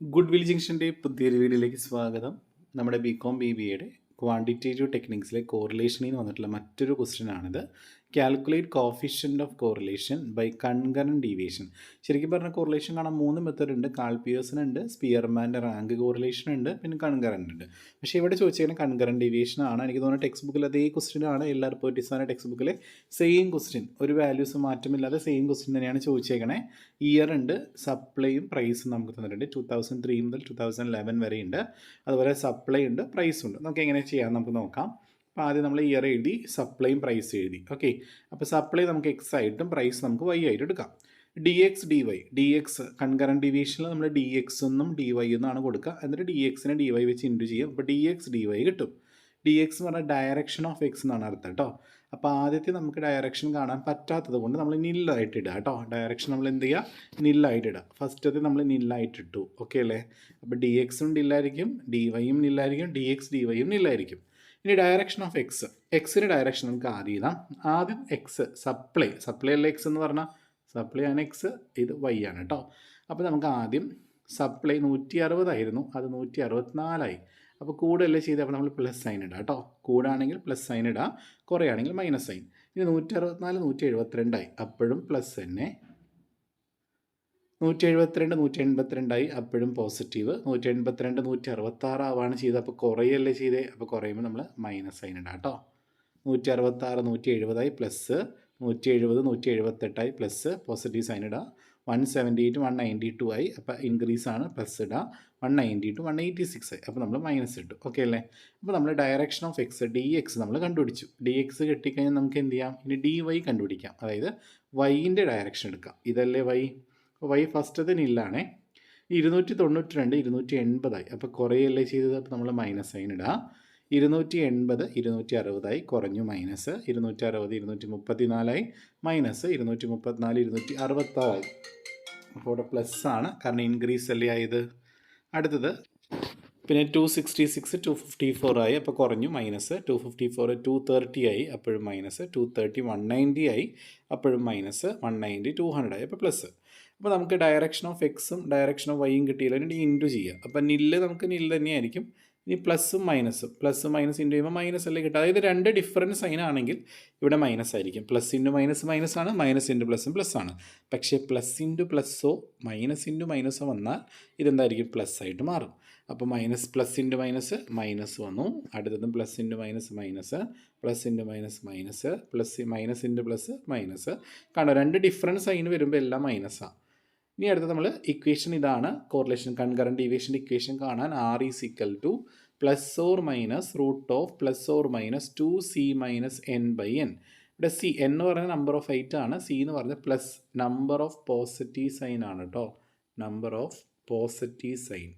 Good will ജംഗ്ഷന്റെ പുതിയൊരു വീഡിയോയിലേക്ക് സ്വാഗതം. നമ്മുടെ ബി കോം ബി ബി എയുടെ ക്വാണ്ടിറ്റേറ്റീവ് ടെക്നിക്സിലെ കോറിലേഷനിൽ നിന്ന് വന്നിട്ടുള്ള മറ്റൊരു ക്വസ്റ്റ്യൻ ആണിത്. Calculate coefficient of correlation by concurrent deviation ശരിക്കും പറഞ്ഞാൽ കോറിലേഷൻ കാണാൻ മൂന്ന് മെത്തേഡ് ഉണ്ട്. കാൾപിയേഴ്സൺ ഉണ്ട് സ്പിയർമാന്റെ റാങ്ക് കോറിലേഷൻ ഉണ്ട് പിന്നെ കൺകറന്റ് ഉണ്ട്. പക്ഷേ ഇവിടെ ചോദിച്ചാൽ കൺകറന്റ് ഡീവിയേഷൻ ആണ്. എനിക്ക് തോന്നുന്നു ടെക്സ്റ്റ് ബുക്കിൽ അതേ ക്വസ്റ്റ്യൻ ആണ്. എല്ലാ റിപ്പോർട്ടീസാണ് ടെക്സ്റ്റ് ബുക്കിലെ സെയിം ക്വസ്റ്റ്യൻ ഒരു വാല്യൂസ് മാറ്റമില്ലാതെ സെയിം ക്വസ്റ്റ്യൻ തന്നെയാണ് ചോദിച്ചേക്കണേ. ഇയർ ഉണ്ട് സപ്ലൈയും പ്രൈസും നമുക്ക് തന്നിട്ടുണ്ട്. ടു തൗസൻഡ് ത്രീ മുതൽ ടു തൗസൻഡ് ലെവൻ വരെ ഉണ്ട് അതുപോലെ സപ്ലൈ ഉണ്ട് പ്രൈസും ഉണ്ട്. നമുക്ക് എങ്ങനെ ചെയ്യാം? നമുക്ക് നോക്കാം. അപ്പോൾ ആദ്യം നമ്മൾ ഇയർ എഴുതി സപ്ലൈയും പ്രൈസ് എഴുതി. ഓക്കെ അപ്പോൾ സപ്ലൈ നമുക്ക് എക്സ് ആയിട്ടും പ്രൈസ് നമുക്ക് വൈ ആയിട്ട് എടുക്കാം. D X D Y D X concurrent ഡിവിഷനിൽ നമ്മൾ ഡി എക്സ് എന്നും ഡി വൈ എന്നാണ് കൊടുക്കുക. എന്നിട്ട് ഡി എക്സിനെ ഡി വൈ വെച്ച് ഇന്റു ചെയ്യും. അപ്പോൾ ഡി എക്സ് ഡി വൈ കിട്ടും. ഡി എക്സ് എന്ന് പറഞ്ഞാൽ ഡയറക്ഷൻ ഓഫ് എക്സ് എന്നാണ് അർത്ഥം കേട്ടോ. അപ്പോൾ ആദ്യത്തെ നമുക്ക് ഡയറക്ഷൻ കാണാൻ പറ്റാത്തത് കൊണ്ട് നമ്മൾ നില്ലായിട്ട് ഇടുക കേട്ടോ. ഡയറക്ഷൻ നമ്മൾ എന്ത് ചെയ്യുക? നില്ലായിട്ട് ഇടുക. ഫസ്റ്റത്തെ നമ്മൾ നില്ലായിട്ട് ഇട്ടു. ഓക്കെ അല്ലേ? അപ്പോൾ ഡി എക്സും നില്ലായിരിക്കും ഡി വൈയും നില്ലായിരിക്കും ഡി എക്സ് ഡി വൈയും നില്ലായിരിക്കും. ഇനി ഡയറക്ഷൻ ഓഫ് എക്സ് എക്സിന് ഡയറക്ഷൻ നമുക്ക് ആദ്യം എഴുതാം. ആദ്യം എക്സ് സപ്ലൈ സപ്ലൈ അല്ല എക്സ് എന്ന് പറഞ്ഞാൽ സപ്ലൈ ആണ് എക്സ് ഇത് വൈ ആണ് കേട്ടോ അപ്പോൾ നമുക്ക് ആദ്യം സപ്ലൈ നൂറ്റി അറുപതായിരുന്നു അത് നൂറ്റി അറുപത്തിനാലായി അപ്പോൾ കൂടല്ലേ ചെയ്ത്? അപ്പോൾ നമ്മൾ പ്ലസ് സൈൻ ഇടാം കേട്ടോ കൂടാണെങ്കിൽ പ്ലസ് സൈൻ ഇടാം. കുറയാണെങ്കിൽ മൈനസ് സൈൻ ഇനി നൂറ്റി അറുപത്തിനാല് നൂറ്റി എഴുപത്തിരണ്ടായി അപ്പോഴും പ്ലസ് തന്നെ നൂറ്റി എഴുപത്തിരണ്ട് നൂറ്റി എൺപത്തിരണ്ടായി അപ്പോഴും പോസിറ്റീവ് നൂറ്റി എൺപത്തിരണ്ട് നൂറ്റി അറുപത്താറ് ആവാണ് ചെയ്തത്. അപ്പോൾ കുറയല്ലേ ചെയ്തേ? അപ്പോൾ കുറയുമ്പോൾ നമ്മൾ മൈനസ് സൈൻ ഇടാം കേട്ടോ. നൂറ്റി അറുപത്താറ് നൂറ്റി എഴുപതായി പ്ലസ് നൂറ്റി എഴുപത് നൂറ്റി എഴുപത്തെട്ടായി പ്ലസ് പോസിറ്റീവ് സൈൻ ഇടുക one seventy eight one ninety two ആയി. അപ്പോൾ ഇൻക്രീസ് ആണ്. പ്ലസ് ഇടുക one ninety two one eighty six ആയി. അപ്പോൾ നമ്മൾ മൈനസ് ഇട്ടു. ഓക്കെ അല്ലേ? അപ്പോൾ നമ്മൾ direction of X D X നമ്മൾ കണ്ടുപിടിച്ചു. ഡി എക്സ് കിട്ടിക്കഴിഞ്ഞാൽ നമുക്ക് എന്ത് ചെയ്യാം? ഇനി ഡി വൈ കണ്ടുപിടിക്കാം. അതായത് വൈന്റെ ഡയറക്ഷൻ എടുക്കാം. ഇതല്ലേ വൈ വൈ ഫസ്റ്റത്തിന് ഇല്ലാണേ ഇരുന്നൂറ്റി തൊണ്ണൂറ്റി രണ്ട് ഇരുന്നൂറ്റി എൺപതായി അപ്പോൾ കുറയല്ലേ ചെയ്തത്? അപ്പോൾ നമ്മൾ മൈനസ് സൈൻ ഇടുക ഇരുന്നൂറ്റി എൺപത് ഇരുന്നൂറ്റി അറുപതായി കുറഞ്ഞു മൈനസ് ഇരുന്നൂറ്റി അറുപത് ഇരുന്നൂറ്റി മുപ്പത്തി നാലായി മൈനസ് ഇരുന്നൂറ്റി മുപ്പത്തിനാല് ഇരുന്നൂറ്റി അറുപത്താറായി അപ്പോൾ ഇവിടെ പ്ലസ് ആണ്. കാരണം ഇൻക്രീസ് അല്ലേ ആയത്? അടുത്തത് പിന്നെ two sixty six two fifty four ആയി. അപ്പോൾ കുറഞ്ഞു minus two fifty four two thirty ആയി. അപ്പോഴും minus two thirty one ninety ആയി. അപ്പോഴും minus one ninety two hundred ആയി. അപ്പോൾ പ്ലസ് അപ്പോൾ നമുക്ക് ഡയറക്ഷൻ ഓഫ് എക്സും ഡയറക്ഷൻ ഓഫ് വൈയും കിട്ടിയില്ല. ഇനി ഇന്റു ചെയ്യുക. അപ്പോൾ നില്ല് നമുക്ക് നില്ല് തന്നെയായിരിക്കും. ഇനി പ്ലസ്സും മൈനസും പ്ലസ് മൈനസ് ഇന്റു ചെയ്യുമ്പോൾ മൈനസ് അല്ലേ കിട്ടുക. അതായത് രണ്ട് ഡിഫറന്റ് സൈൻ ആണെങ്കിൽ ഇവിടെ മൈനസ് ആയിരിക്കും. പ്ലസ് ഇന്റു മൈനസ് മൈനസ് ആണ് മൈനസ് ഇന്റു പ്ലസും പ്ലസ് ആണ്. പക്ഷേ പ്ലസ് ഇന്റു പ്ലസ്സോ മൈനസ് ഇന്റു മൈനസോ വന്നാൽ ഇതെന്തായിരിക്കും? പ്ലസ് ആയിട്ട് മാറും. അപ്പോൾ minus plus into minus minus വന്നു. അടുത്തതും plus into minus minus plus into minus minus plus minus into plus minus കണ്ടോ രണ്ട് ഡിഫറന്റ് സൈൻ വരുമ്പോൾ എല്ലാം മൈനസാണ് ഇനി അടുത്ത് നമ്മൾ ഇക്വേഷൻ ഇതാണ്. കോറിലേഷൻ കൺകറന്റ് ഡീവിയേഷൻ ഇക്വേഷൻ കാണാൻ R is equal to plus or minus root of plus or minus two C minus N by N ഇവിടെ സി എൻ എന്ന് പറഞ്ഞ നമ്പർ ഓഫ് എയ്റ്റ് ആണ്. സി എന്ന് പറഞ്ഞാൽ plus number of positive sign ആണ് കേട്ടോ number of positive sign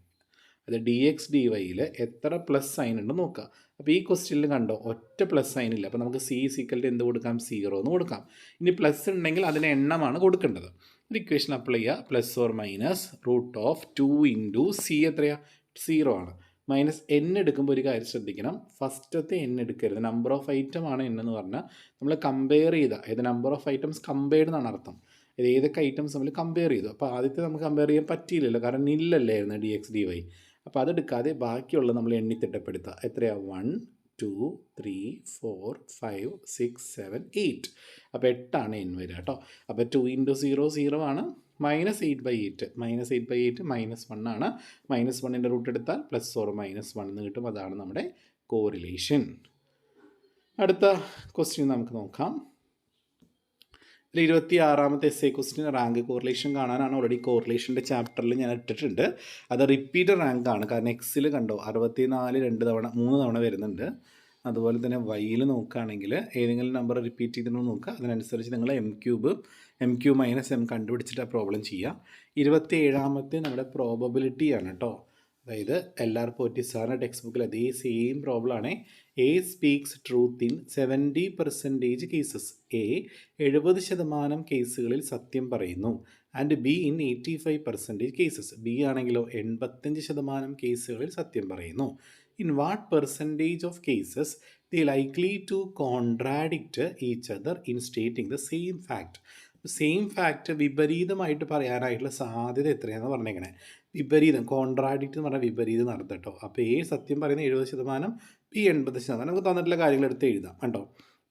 അത് D X D വൈയിൽ എത്ര പ്ലസ് സൈൻ ഉണ്ട് നോക്കുക. അപ്പോൾ ഈ ക്വസ്റ്റ്യനിൽ കണ്ടോ ഒറ്റ പ്ലസ് സൈൻ ഇല്ല. അപ്പോൾ നമുക്ക് സി സീക്കലിന്റെ എന്ത് കൊടുക്കാം? സീറോ എന്ന് കൊടുക്കാം. ഇനി പ്ലസ് ഉണ്ടെങ്കിൽ അതിന് എണ്ണമാണ് കൊടുക്കേണ്ടത്. ഒരു ഇക്വേഷൻ അപ്ലൈ ചെയ്യുക. Plus or minus root of two into C എത്രയാണ് സീറോ ആണ്. മൈനസ് എൻ എടുക്കുമ്പോൾ ഒരു കാര്യം ശ്രദ്ധിക്കണം. ഫസ്റ്റത്തെ എൻ എടുക്കരുത്. നമ്പർ ഓഫ് ഐറ്റം ആണ് എൻ എന്ന് പറഞ്ഞാൽ നമ്മൾ കമ്പയർ ചെയ്ത അതായത് നമ്പർ ഓഫ് ഐറ്റംസ് കമ്പയർഡ് എന്നാണ് അർത്ഥം. ഏതൊക്കെ ഐറ്റംസ് നമ്മൾ കമ്പയർ ചെയ്തു. അപ്പോൾ ആദ്യത്തെ നമുക്ക് കമ്പയർ ചെയ്യാൻ പറ്റിയില്ലല്ലോ. കാരണം നില്ലല്ലായിരുന്നു ഡി എക്സ് ഡി വൈ അപ്പോൾ അതെടുക്കാതെ ബാക്കിയുള്ള നമ്മൾ എണ്ണി തിട്ടപ്പെടുത്തുക എത്രയാണ് one two three four five six seven eight അപ്പോൾ എട്ടാണ് എൻ വരിക കേട്ടോ. അപ്പോൾ ടു ഇന്റു സീറോ സീറോ ആണ്. Minus eight by eight minus eight by eight minus one ആണ്. മൈനസ് വണ്ണിന്റെ റൂട്ട് എടുത്താൽ പ്ലസ് ഓർ മൈനസ് വൺ എന്ന് കിട്ടും. അതാണ് നമ്മുടെ കോറിലേഷൻ അടുത്ത ക്വസ്റ്റ്യൻ നമുക്ക് നോക്കാം. ഇരുപത്തി ആറാമത്തെ എസ് എ ക്വസ്റ്റിന് റാങ്ക് കോറിലേഷൻ കാണാനാണ് ഓൾറെഡി കോറിലേഷന്റെ ചാപ്റ്ററിൽ ഞാൻ ഇട്ടിട്ടുണ്ട്. അത് റിപ്പീറ്റഡ് റാങ്ക് ആണ്. കാരണം എക്സിൽ കണ്ടോ അറുപത്തി നാല് രണ്ട് തവണ മൂന്ന് തവണ വരുന്നുണ്ട്. അതുപോലെ തന്നെ വൈയിൽ നോക്കുകയാണെങ്കിൽ ഏതെങ്കിലും നമ്പർ റിപ്പീറ്റ് ചെയ്തിട്ട് നോക്കുക. അതിനനുസരിച്ച് നിങ്ങൾ M cube M Q minus M കണ്ടുപിടിച്ചിട്ട് ആ പ്രോബ്ലം ചെയ്യുക. ഇരുപത്തി ഏഴാമത്തെ നമ്മുടെ പ്രോബബിലിറ്റിയാണ് കേട്ടോ അതായത് എൽ ആർ പോറ്റി ടെക്സ്റ്റ് ബുക്കിൽ അതേ സെയിം പ്രോബ്ലം ആണ്. A speaks truth in seventy percentage cases A എഴുപത് ശതമാനം കേസുകളിൽ സത്യം പറയുന്നു. And B in eighty five percentage cases B ആണെങ്കിലോ എൺപത്തഞ്ച് ശതമാനം കേസുകളിൽ സത്യം പറയുന്നു. In what percentage of cases the likely to contradict each other in stating the same fact same fact വിപരീതമായിട്ട് പറയാനായിട്ടുള്ള സാധ്യത എത്രയാണെന്ന് പറഞ്ഞേക്കണേ. വിപരീതം കോൺട്രാഡിക്റ്റ് എന്ന് പറഞ്ഞാൽ വിപരീതം നടത്തട്ടോ അപ്പോൾ എ സത്യം പറയുന്ന എഴുപത് ശതമാനം പി എൺപത് ശതമാനം നമുക്ക് തന്നിട്ടുള്ള കാര്യങ്ങൾ എടുത്ത് എഴുതാം കേട്ടോ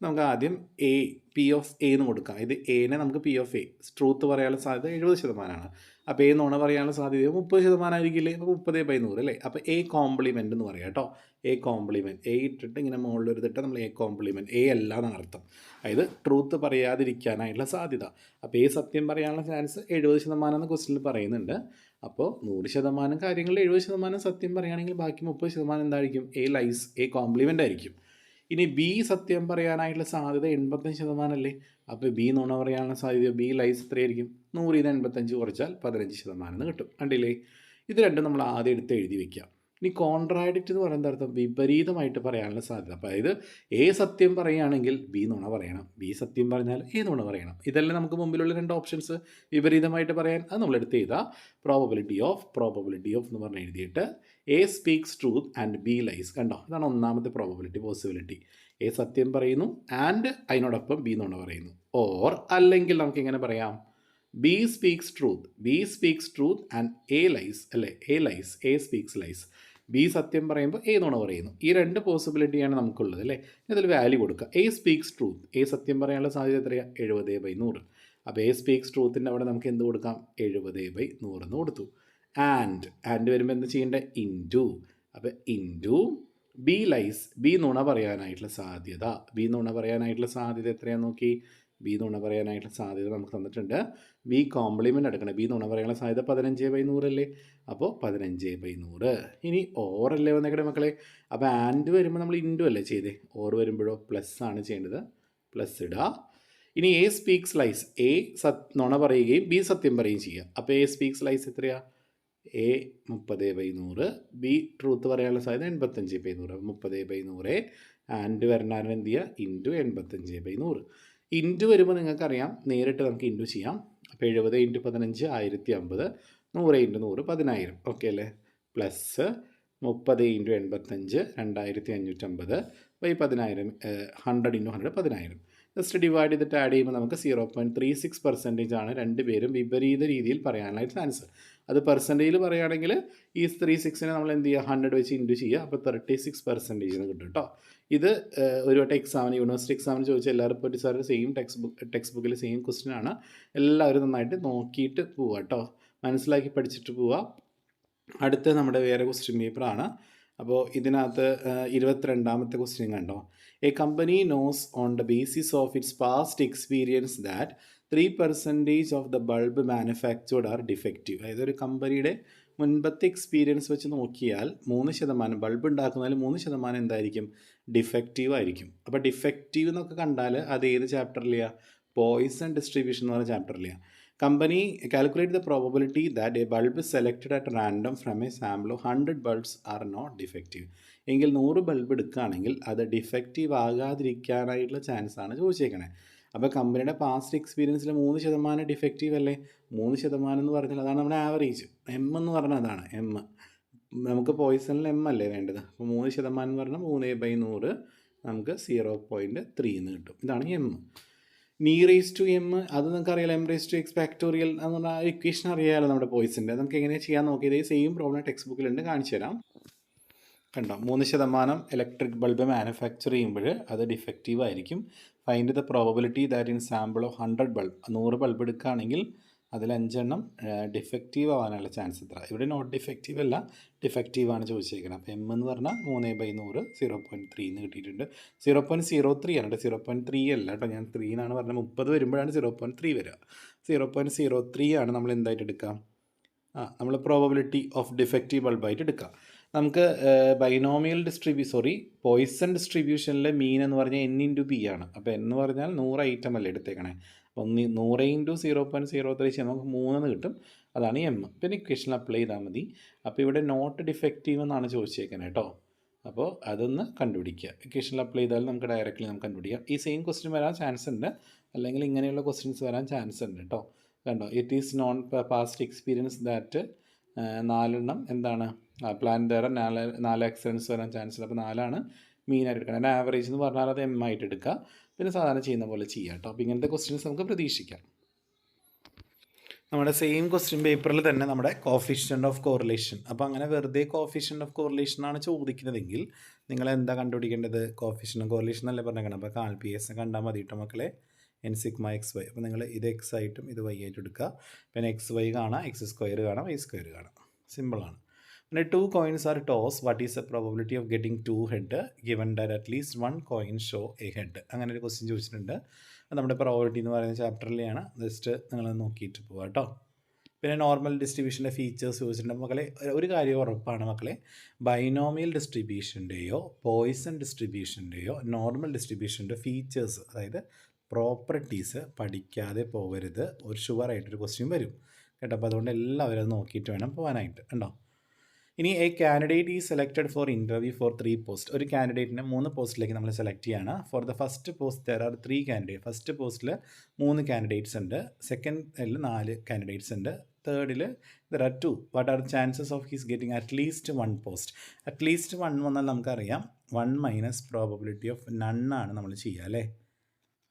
നമുക്ക് ആദ്യം എ പി ഓഫ് എ എന്ന് കൊടുക്കാം. ഇത് എനെ നമുക്ക് പി ഓഫ് എ ട്രൂത്ത് പറയാനുള്ള സാധ്യത എഴുപത് ശതമാനമാണ്. അപ്പോൾ എ നോണ പറയാനുള്ള സാധ്യത മുപ്പത് ശതമാനം ആയിരിക്കില്ലേ അപ്പോൾ മുപ്പത് ബൈ നൂറ് അല്ലേ? അപ്പോൾ എ കോംപ്ലിമെന്റ് എന്ന് പറയാം കേട്ടോ എ കോംപ്ലിമെന്റ് എ ഇട്ടിട്ട് ഇങ്ങനെ ഇട്ടിട്ട് നമ്മൾ എ കോംപ്ലിമെന്റ് എ അല്ല എന്നാണ് അർത്ഥം. അതായത് ട്രൂത്ത് പറയാതിരിക്കാനായിട്ടുള്ള സാധ്യത. അപ്പോൾ എ സത്യം പറയാനുള്ള ചാൻസ് എഴുപത് ശതമാനം എന്ന് ക്വസ്റ്റിനിൽ പറയുന്നുണ്ട്. അപ്പോൾ നൂറ് ശതമാനം കാര്യങ്ങളിൽ എഴുപത് ശതമാനം സത്യം പറയുകയാണെങ്കിൽ ബാക്കി മുപ്പത് ശതമാനം എന്തായിരിക്കും? എ ലൈസ് എ കോംപ്ലിമെന്റ് ആയിരിക്കും. ഇനി ബി സത്യം പറയാനായിട്ടുള്ള സാധ്യത എൺപത്തഞ്ച് ശതമാനം അല്ലേ? അപ്പോൾ ബി നുണ പറയാനുള്ള സാധ്യത ബി ലൈസ് എത്രയായിരിക്കും? നൂറിൽ നിന്ന് എൺപത്തഞ്ച് കുറച്ചാൽ പതിനഞ്ച് ശതമാനം എന്ന് കിട്ടും. കണ്ടില്ലേ? ഇത് രണ്ടും നമ്മൾ ആദ്യം എടുത്ത് എഴുതി വെക്കാം ഇനി കോൺട്രാഡിക്റ്റ് എന്ന് പറയുന്ന അർത്ഥം? വിപരീതമായിട്ട് പറയാനുള്ള സാധ്യത. അപ്പോൾ അതായത് എ സത്യം പറയുകയാണെങ്കിൽ ബി നുണ പറയണം. ബി സത്യം പറഞ്ഞാൽ എ നുണ പറയണം. ഇതെല്ലാം നമുക്ക് മുമ്പിലുള്ള രണ്ട് ഓപ്ഷൻസ് വിപരീതമായിട്ട് പറയാൻ അത് നമ്മൾ എടുത്ത് ചെയ്താൽ പ്രോബബിലിറ്റി ഓഫ് പ്രോബബിലിറ്റി ഓഫ് എന്ന് പറഞ്ഞ് എഴുതിയിട്ട് A speaks truth and B lies കണ്ടോ? ഇതാണ് ഒന്നാമത്തെ പ്രോബബിലിറ്റി പോസിബിലിറ്റി എ സത്യം പറയുന്നു ആൻഡ് അതിനോടൊപ്പം ബി നുണ പറയുന്നു. ഓർ അല്ലെങ്കിൽ നമുക്ക് ഇങ്ങനെ പറയാം? B speaks truth B speaks truth and A lies അല്ലേ? A lies A speaks lies B സത്യം പറയുമ്പോൾ എ നുണ പറയുന്നു ഈ രണ്ട് പോസിബിലിറ്റിയാണ് നമുക്കുള്ളത് അല്ലേ? ഇതിൽ വാല്യൂ കൊടുക്കുക. എ സ്പീക്സ് ട്രൂത്ത് എ സത്യം പറയാനുള്ള സാധ്യത എത്രയാ? എഴുപത് ബൈ നൂറ്. അപ്പോൾ എ സ്പീക്സ് ട്രൂത്തിന്റെ അവിടെ നമുക്ക് എന്ത് കൊടുക്കാം? എഴുപത് ബൈ നൂറെന്ന് കൊടുത്തു. ആൻഡ് ആൻഡ് വരുമ്പോൾ എന്ത് ചെയ്യേണ്ടത് ഇന്റു അപ്പോൾ ഇന്റു ബി ലൈസ് ബി നുണ പറയാനായിട്ടുള്ള സാധ്യത. ബി നുണ പറയാനായിട്ടുള്ള സാധ്യത എത്രയാണെന്ന് നോക്കി. ബി നുണ പറയാനായിട്ടുള്ള സാധ്യത നമുക്ക് തന്നിട്ടുണ്ട്. ബി കോംപ്ലിമെന്റ് എടുക്കണം. ബി നുണ പറയാനുള്ള സാധ്യത പതിനഞ്ച് ബൈ നൂറല്ലേ അപ്പോൾ പതിനഞ്ച് ബൈ നൂറ്. ഇനി ഓറല്ലേ വന്നേക്കട്ടെ മക്കളെ? അപ്പോൾ ആൻഡ് വരുമ്പോൾ നമ്മൾ ഇൻഡു അല്ലേ ചെയ്തേ? ഓർ വരുമ്പോഴോ പ്ലസ് ആണ് ചെയ്യേണ്ടത്. പ്ലസ് ഇടുക ഇനി എ സ്പീക്സ് ലൈസ് എ സത് നുണ പറയുകയും ബി സത്യം പറയുകയും ചെയ്യുക. അപ്പോൾ എ സ്പീക്സ് ലൈസ് എത്രയാണ് എ മുപ്പത് ബൈ നൂറ്. ബി ട്രൂത്ത് പറയാനുള്ള സാധ്യത എൺപത്തഞ്ച് ബൈ നൂറ്. മുപ്പത് ബൈ നൂറ്. ആൻഡ് വരണാരൻ എന്ത് ചെയ്യുക? ഇന്റു എൺപത്തഞ്ച് ബൈ നൂറ്. ഇന്റു വരുമ്പോൾ നിങ്ങൾക്കറിയാം നേരിട്ട് നമുക്ക് ഇന്റു ചെയ്യാം. അപ്പോൾ എഴുപത് ഇന്റു പതിനഞ്ച് ആയിരത്തി അമ്പത് നൂറ് ഇന്റു നൂറ് പതിനായിരം. ഓക്കെ അല്ലേ? പ്ലസ് മുപ്പത് ഇന്റു എൺപത്തഞ്ച് രണ്ടായിരത്തി അഞ്ഞൂറ്റമ്പത് ബൈ പതിനായിരം ഹൺഡ്രഡ് ഇന്റു ഹൺഡ്രഡ് പതിനായിരം. ജസ്റ്റ് ഡിവൈഡ് ചെയ്തിട്ട് ആഡ് ചെയ്യുമ്പോൾ നമുക്ക് zero point three six percentage ആണ് രണ്ട് പേരും വിപരീത രീതിയിൽ പറയാനായിട്ട് ചാൻസ് അത് പെർസെന്റേജിൽ പറയുകയാണെങ്കിൽ ഈ ത്രീ സിക്സിനെ നമ്മൾ എന്ത് ചെയ്യുക? ഹൺഡ്രഡ് വെച്ച് ഇന്റു ചെയ്യുക. അപ്പോൾ തേർട്ടി സിക്സ് പെർസെന്റേജ് എന്ന് കിട്ടും കേട്ടോ ഇത് ഒരു വട്ടം എക്സാമിന് യൂണിവേഴ്സിറ്റി എക്സാമിന് ചോദിച്ചാൽ എല്ലാവരും ഒരു sir same text book text ബുക്കിൽ സെയിം ക്വസ്റ്റ്യൻ ആണ്. എല്ലാവരും നന്നായിട്ട് നോക്കിയിട്ട് പോവുക കേട്ടോ മനസ്സിലാക്കി പഠിച്ചിട്ട് പോവുക. അടുത്ത നമ്മുടെ വേറെ ക്വസ്റ്റ്യൻ പേപ്പറാണ് അപ്പോൾ ഇതിനകത്ത് ഇരുപത്തിരണ്ടാമത്തെ ക്വസ്റ്റ്യൻ കണ്ടോ? A company knows on the basis of its past experience that three percentage of the bulb manufactured are defective അതായത് ഒരു കമ്പനിയുടെ മുൻപത്തെ എക്സ്പീരിയൻസ് വെച്ച് നോക്കിയാൽ മൂന്ന് ശതമാനം ബൾബ് ഉണ്ടാക്കുന്നതിൽ മൂന്ന് ശതമാനം എന്തായിരിക്കും? ഡിഫക്റ്റീവ് ആയിരിക്കും. അപ്പോൾ ഡിഫക്റ്റീവ് എന്നൊക്കെ കണ്ടാൽ അത് ഏത് ചാപ്റ്ററിലെയാണ് പോയിസൺ ഡിസ്ട്രിബ്യൂഷൻ എന്ന് പറഞ്ഞ ചാപ്റ്ററിലെയാണ് company calculate the probability that a bulb selected at random from a sample of hundred bulbs are not defective എങ്കിൽ നൂറ് ബൾബ് എടുക്കുകയാണെങ്കിൽ അത് ഡിഫക്റ്റീവ് ആകാതിരിക്കാനായിട്ടുള്ള ചാൻസാണ് ചോദിച്ചേക്കണേ. അപ്പോൾ കമ്പനിയുടെ പാസ്റ്റ് എക്സ്പീരിയൻസിൽ മൂന്ന് ശതമാനം ഡിഫക്റ്റീവ് അല്ലേ? മൂന്ന് ശതമാനം എന്ന് പറഞ്ഞാൽ അതാണ് നമ്മുടെ ആവറേജ് എം എന്ന് പറഞ്ഞാൽ അതാണ് എം നമുക്ക് പോയിസണിൽ എം അല്ലേ വേണ്ടത്? അപ്പോൾ മൂന്ന് ശതമാനം എന്ന് പറഞ്ഞാൽ മൂന്ന് ബൈ നൂറ് നമുക്ക് സീറോ പോയിന്റ് ത്രീ എന്ന് കിട്ടും. ഇതാണ് എം നീ റേസ് ടു എം അത് നിങ്ങൾക്ക് അറിയാലോ M raise to X factorial എന്ന് പറഞ്ഞാൽ ഇക്വേഷൻ അറിയാമല്ലോ നമ്മുടെ പോയിസിന്റെ നമുക്ക് എങ്ങനെ ചെയ്യാൻ നോക്കിയത്? സെയിം പ്രോബ്ലം ടെക്സ്റ്റ് ബുക്കിലുണ്ട് കാണിച്ചു തരാം കണ്ടോ മൂന്ന് ശതമാനം ഇലക്ട്രിക് ബൾബ് മാനുഫാക്ചർ ചെയ്യുമ്പോൾ അത് ഡിഫക്റ്റീവ് ആയിരിക്കും. Find the probability that in sample of hundred bulb നൂറ് ബൾബ് എടുക്കുകയാണെങ്കിൽ അതിൽ അഞ്ചെണ്ണം ഡിഫക്റ്റീവ് ആവാനുള്ള ചാൻസ് എത്ര? ഇവിടെ നോട്ട് ഡിഫക്റ്റീവ് അല്ല ഡിഫക്റ്റീവ് ആണ് ചോദിച്ചേക്കുന്നത് അപ്പോൾ എം എന്ന് പറഞ്ഞാൽ മൂന്ന് ബൈ നൂറ് സീറോ പോയിന്റ് ത്രീ എന്ന് കിട്ടിയിട്ടുണ്ട്. സീറോ പോയിന്റ് സീറോ ത്രീ ആണ് കേട്ടോ സീറോ പോയിന്റ് ത്രീ അല്ല കേട്ടോ ഞാൻ ത്രീ എന്നാണ് പറഞ്ഞത്. മുപ്പത് വരുമ്പോഴാണ് സീറോ പോയിന്റ് ത്രീ വരിക. സീറോ പോയിന്റ് സീറോ ത്രീ ആണ് നമ്മൾ എന്തായിട്ട് എടുക്കാം ആ നമ്മൾ പ്രോബബിലിറ്റി ഓഫ് ഡിഫക്റ്റീവ് ബൾബായിട്ട് എടുക്കാം നമുക്ക് ബൈനോമിയൽ ഡിസ്ട്രിബ്യൂ സോറി പോയിസൺ ഡിസ്ട്രിബ്യൂഷനിലെ മീൻ എന്ന് പറഞ്ഞാൽ എൻ ഇന്റു ബി ആണ്. അപ്പോൾ എന്ന് പറഞ്ഞാൽ നൂറ് ഐറ്റം അല്ലേ എടുത്തേക്കണേ. അപ്പോൾ ഒന്ന് നൂറ് into zero point zero three നമുക്ക് മൂന്നെന്ന് കിട്ടും. അതാണ് എം പിന്നെ ഇക്വേഷൻ അപ്ലൈ ചെയ്താൽ മതി. അപ്പോൾ ഇവിടെ നോട്ട് ഡിഫക്റ്റീവ് എന്നാണ് ചോദിച്ചേക്കുന്നത് കേട്ടോ അപ്പോൾ അതൊന്ന് കണ്ടുപിടിക്കുക. ഇക്വേഷനിൽ അപ്ലൈ ചെയ്താൽ നമുക്ക് ഡയറക്റ്റ്ലി നമുക്ക് കണ്ടുപിടിക്കാം. ഈ സെയിം ക്വസ്റ്റ്യൻ വരാൻ ചാൻസ് ഉണ്ട്. അല്ലെങ്കിൽ ഇങ്ങനെയുള്ള ക്വസ്റ്റ്യൻസ് വരാൻ ചാൻസ് ഉണ്ട് കേട്ടോ കണ്ടോ? It is known past experience that നാലെണ്ണം എന്താണ്? പ്ലാൻ തേറെ നാല് നാല് എക്സലൻസ് വരാൻ ചാൻസ് ഉണ്ട്. അപ്പോൾ നാലാണ് മെയിനായിട്ട് എടുക്കണം. അതിന്റെ ആവറേജ് എന്ന് പറഞ്ഞാൽ അത് എം ആയിട്ട് എടുക്കുക. പിന്നെ സാധാരണ ചെയ്യുന്ന പോലെ ചെയ്യാം കേട്ടോ അപ്പോൾ ഇങ്ങനത്തെ ക്വസ്റ്റ്യൻസ് നമുക്ക് പ്രതീക്ഷിക്കാം. നമ്മുടെ സെയിം ക്വസ്റ്റ്യൻ പേപ്പറിൽ തന്നെ നമ്മുടെ കോഫിഷ്യന്റ് ഓഫ് കോറിലേഷൻ അപ്പോൾ അങ്ങനെ വെറുതെ കോഫിഷ്യന്റ് ഓഫ് കോറിലേഷൻ ആണ് ചോദിക്കുന്നതെങ്കിൽ നിങ്ങൾ എന്താ കണ്ടുപിടിക്കേണ്ടത്? കോഫിഷ്യൻ കോറിലേഷൻ എന്നല്ലേ പറഞ്ഞേക്കണം. അപ്പോൾ കാൽ പി എസ് കണ്ടാൽ മതി കേട്ടോ മക്കളെ. എൻ സിഗ്മ എക്സ് വൈ അപ്പോൾ നിങ്ങൾ ഇത് എക്സ് ആയിട്ടും ഇത് വൈ ആയിട്ടും എടുക്കുക. പിന്നെ എക്സ് വൈ കാണാം എക്സ് സ്ക്വയർ കാണാം വൈ സ്ക്വയർ കാണാം. സിമ്പിളാണ് പിന്നെ coins coins are toss what is the of of getting head head given at at least one coin show a head അങ്ങനെ ഒരു ക്വസ്റ്റ്യൻ ചോദിച്ചിട്ടുണ്ട് നമ്മുടെ പ്രോബിലിറ്റി എന്ന് പറയുന്ന ചാപ്റ്ററിലെയാണ് ജസ്റ്റ് നിങ്ങൾ നോക്കിയിട്ട് പോവുക കേട്ടോ പിന്നെ നോർമൽ ഡിസ്ട്രിബ്യൂഷന്റെ ഫീച്ചേഴ്സ് ചോദിച്ചിട്ടുണ്ട്. മക്കളെ ഒരു കാര്യം ഉറപ്പാണ് മക്കളെ. ബൈനോമിയൽ ഡിസ്ട്രിബ്യൂഷന്റെയോ പോയിസൺ ഡിസ്ട്രിബ്യൂഷന്റെയോ നോർമൽ ഡിസ്ട്രിബ്യൂഷന്റെ ഫീച്ചേഴ്സ് അതായത് പ്രോപ്പർട്ടീസ് പഠിക്കാതെ പോകരുത് ഒരു ഷുവറായിട്ടൊരു ക്വസ്റ്റ്യൻ വരും. കേട്ടോ അപ്പോൾ അതുകൊണ്ട് എല്ലാവരും അത് നോക്കിയിട്ട് വേണം പോകാനായിട്ട് ഉണ്ടോ ഇനി A candidate is selected for interview for three post ഒരു കാൻഡിഡേറ്റിനെ മൂന്ന് പോസ്റ്റിലേക്ക് നമ്മൾ സെലക്ട് ചെയ്യാണ്. For the first post there are three candidate first പോസ്റ്റിൽ മൂന്ന് കാൻഡിഡേറ്റ്സ് ഉണ്ട്. സെക്കൻഡിൽ നാല് കാൻഡിഡേറ്റ്സ് ഉണ്ട്. തേർഡിൽ there are two what are chances of his getting at least one post at least one വന്നാൽ നമുക്കറിയാം. One minus probability of none ആണ് നമ്മൾ ചെയ്യുക അല്ലേ?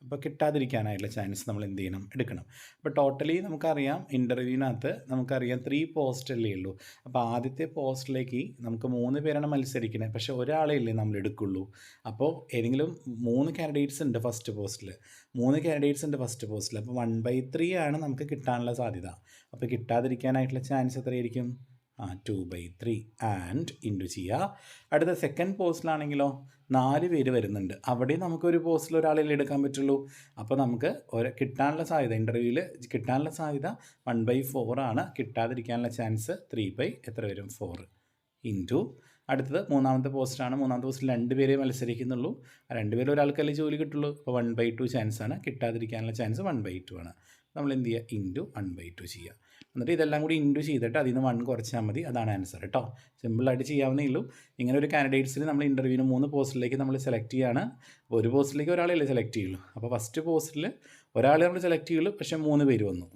അപ്പോൾ കിട്ടാതിരിക്കാനായിട്ടുള്ള ചാൻസ് നമ്മൾ എന്ത് ചെയ്യണം? എടുക്കണം. അപ്പോൾ ടോട്ടലി നമുക്കറിയാം ഇന്റർവ്യൂവിനകത്ത് നമുക്കറിയാം ത്രീ പോസ്റ്റ് അല്ലേ ഉള്ളൂ. അപ്പോൾ ആദ്യത്തെ പോസ്റ്റിലേക്ക് നമുക്ക് മൂന്ന് പേരാണ് മത്സരിക്കുന്നത് പക്ഷേ ഒരാളെ ഇല്ലേ നമ്മൾ എടുക്കുള്ളൂ. അപ്പോൾ ഏതെങ്കിലും മൂന്ന് കാൻഡിഡേറ്റ്സ് ഉണ്ട് ഫസ്റ്റ് പോസ്റ്റിൽ മൂന്ന് കാൻഡിഡേറ്റ്സ് ഉണ്ട് ഫസ്റ്റ് പോസ്റ്റിൽ അപ്പോൾ വൺ ബൈ ത്രീ ആണ് നമുക്ക് കിട്ടാനുള്ള സാധ്യത. അപ്പോൾ കിട്ടാതിരിക്കാനായിട്ടുള്ള ചാൻസ് എത്രയായിരിക്കും? Two by three and into ചെയ്യുക അടുത്ത സെക്കൻഡ് പോസ്റ്റിലാണെങ്കിലോ നാല് പേര് വരുന്നുണ്ട്. അവിടെ നമുക്കൊരു പോസ്റ്റിൽ ഒരാളെ എടുക്കാൻ പറ്റുള്ളൂ? അപ്പോൾ നമുക്ക് ഒരു കിട്ടാനുള്ള സാധ്യത ഇന്റർവ്യൂവിൽ കിട്ടാനുള്ള സാധ്യത വൺ ബൈ ഫോർ ആണ്. കിട്ടാതിരിക്കാനുള്ള ചാൻസ് ത്രീ ബൈ എത്ര വരും? ഫോർ ഇന്റു അടുത്തത് മൂന്നാമത്തെ പോസ്റ്റാണ് മൂന്നാമത്തെ പോസ്റ്റിൽ രണ്ട് പേരെ മത്സരിക്കുന്നുള്ളൂ. രണ്ട് പേരും ഒരാൾക്കല്ലേ ജോലി കിട്ടുള്ളൂ? അപ്പോൾ വൺ ബൈ ടു ചാൻസാണ് കിട്ടാതിരിക്കാനുള്ള ചാൻസ് വൺ ബൈ ടു ആണ്. നമ്മൾ എന്ത് ചെയ്യുക ഇന്റു വൺ ബൈ ടു ചെയ്യുക എന്നിട്ട് ഇതെല്ലാം കൂടി ഇന്റു ചെയ്തിട്ട് അതിൽ നിന്ന് വൺ കുറച്ചാൽ മതി. അതാണ് ആൻസർ കേട്ടോ സിമ്പിളായിട്ട് ചെയ്യാവുന്നേ ഉള്ളൂ. ഇങ്ങനെ ഒരു കാൻഡിഡേറ്റ്സിന് നമ്മൾ ഇന്റർവ്യൂവിന് മൂന്ന് പോസ്റ്റിലേക്ക് നമ്മൾ സെലക്ട് ചെയ്യുകയാണ് ഒരു പോസ്റ്റിലേക്ക് ഒരാളെയല്ലേ സെലക്ട് ചെയ്യുള്ളൂ. അപ്പോൾ ഫസ്റ്റ് പോസ്റ്റിൽ ഒരാളെ നമ്മൾ സെലക്ട് ചെയ്യുള്ളൂ. പക്ഷേ മൂന്ന് പേര് വന്നു.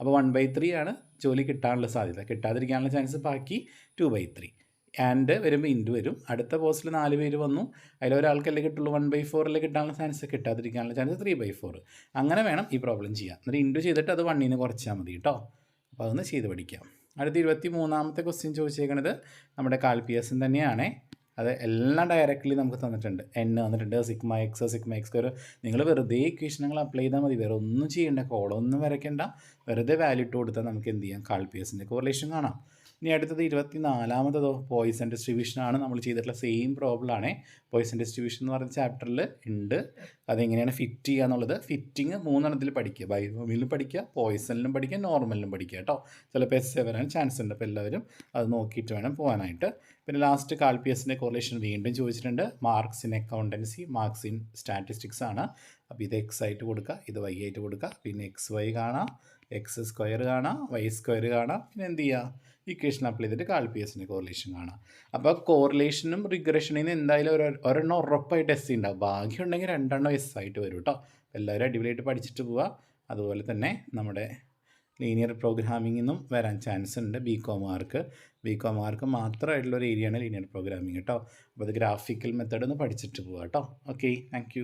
അപ്പോൾ വൺ ബൈ ത്രീ ആണ് ജോലി കിട്ടാനുള്ള സാധ്യത. കിട്ടാതിരിക്കാനുള്ള ചാൻസ് ബാക്കി ടു ബൈ ത്രീ ആൻഡ് വരുമ്പോൾ ഇൻഡ് വരും. അടുത്ത പോസ്റ്റിൽ നാല് പേര് വന്നു. അതിലൊരാൾക്കല്ലേ കിട്ടുള്ളൂ? വൺ ബൈ ഫോറിൽ കിട്ടാനുള്ള ചാൻസ് കിട്ടാതിരിക്കാനുള്ള ചാൻസ് ത്രീ ബൈ ഫോർ അങ്ങനെ വേണം ഈ പ്രോബ്ലം ചെയ്യാം എന്നിട്ട് ഇൻഡു ചെയ്തിട്ട് അത് വണ്ണിന് കുറച്ചാൽ മതി കേട്ടോ അപ്പോൾ അതൊന്ന് ചെയ്ത് പഠിക്കാം. അടുത്ത ഇരുപത്തി മൂന്നാമത്തെ ക്വസ്റ്റ്യൻ ചോദിച്ചേക്കുന്നത് നമ്മുടെ കാൽ പി എസ് തന്നെയാണ്. അത് എല്ലാം ഡയറക്റ്റ്ലി നമുക്ക് തന്നിട്ടുണ്ട്. എൻ തന്നിട്ടുണ്ട്. സിഗ്മ എക്സ് സിഗ്മ എക്സ് ഒരു നിങ്ങൾ വെറുതെ ഇക്വേഷനുകൾ അപ്ലൈ ചെയ്താൽ മതി. വേറെ ഒന്നും ചെയ്യേണ്ട. കോളൊന്നും വരയ്ക്കേണ്ട. വെറുതെ വാല്യൂ ഇട്ട് കൊടുത്താൽ നമുക്ക് എന്ത് ചെയ്യാം? കാൽ പി എസിന്റെ കോറിലേഷൻ കാണാം. ഇനി അടുത്തത് ഇരുപത്തി നാലാമത്തതോ പോയിസൺ ഡിസ്ട്രിബ്യൂഷനാണ് നമ്മൾ ചെയ്തിട്ടുള്ള സെയിം പ്രോബ്ലമാണ് പോയിസൺ ഡിസ്ട്രിബ്യൂഷൻ എന്ന് പറഞ്ഞ ചാപ്റ്ററിൽ ഉണ്ട്. അതെങ്ങനെയാണ് ഫിറ്റ് ചെയ്യുക എന്നുള്ളത്? ഫിറ്റിങ് മൂന്നെണ്ണത്തിൽ പഠിക്കുക. ബയോമിലും പഠിക്കുക പോയിസണിലും പഠിക്കുക നോർമലിലും പഠിക്കുക കേട്ടോ. ചിലപ്പോൾ എസ് എ വരാൻ ചാൻസ് ഉണ്ട് അപ്പോൾ എല്ലാവരും അത് നോക്കിയിട്ട് വേണം പോകാനായിട്ട്. പിന്നെ ലാസ്റ്റ് കാൽ പി എസിന്റെ കോറിലേഷൻ വീണ്ടും ചോദിച്ചിട്ടുണ്ട്. Marks in accountancy marks in statistics ആണ്. അപ്പോൾ ഇത് എക്സ് ആയിട്ട് കൊടുക്കുക ഇത് വൈ ആയിട്ട് കൊടുക്കുക പിന്നെ എക്സ് വൈ കാണാം. എക്സ് സ്ക്വയർ കാണാം വൈ സ്ക്വയർ കാണാം പിന്നെ എന്ത് ചെയ്യുക ഇക്വേഷൻ അപ്ലൈ ചെയ്തിട്ട് കാൾ പി എസിന്റെ കോറിലേഷൻ കാണാം. അപ്പോൾ കോറിലേഷനും റിഗ്രഷനിൽ നിന്ന് എന്തായാലും ഒരു ഒരെണ്ണം ഉറപ്പായിട്ട് എസ് ഉണ്ടാവും ഭാഗ്യമുണ്ടെങ്കിൽ രണ്ടെണ്ണം എസ് ആയിട്ട് വരും കേട്ടോ എല്ലാവരും അടിപൊളിയായിട്ട് പഠിച്ചിട്ട് പോവുക അതുപോലെ തന്നെ നമ്മുടെ ലീനിയർ പ്രോഗ്രാമിംഗ് നിന്നും വരാൻ ചാൻസ് ഉണ്ട് ബി കോമാർക്ക് ബി കോമാർക്ക് മാത്രമായിട്ടുള്ള ഒരു ഏരിയയാണ് ലീനിയർ പ്രോഗ്രാമിംഗ് കേട്ടോ അപ്പോൾ അത് ഗ്രാഫിക്കൽ മെത്തേഡ് ഒന്ന് പഠിച്ചിട്ട് പോവാം കേട്ടോ ഓക്കെ താങ്ക്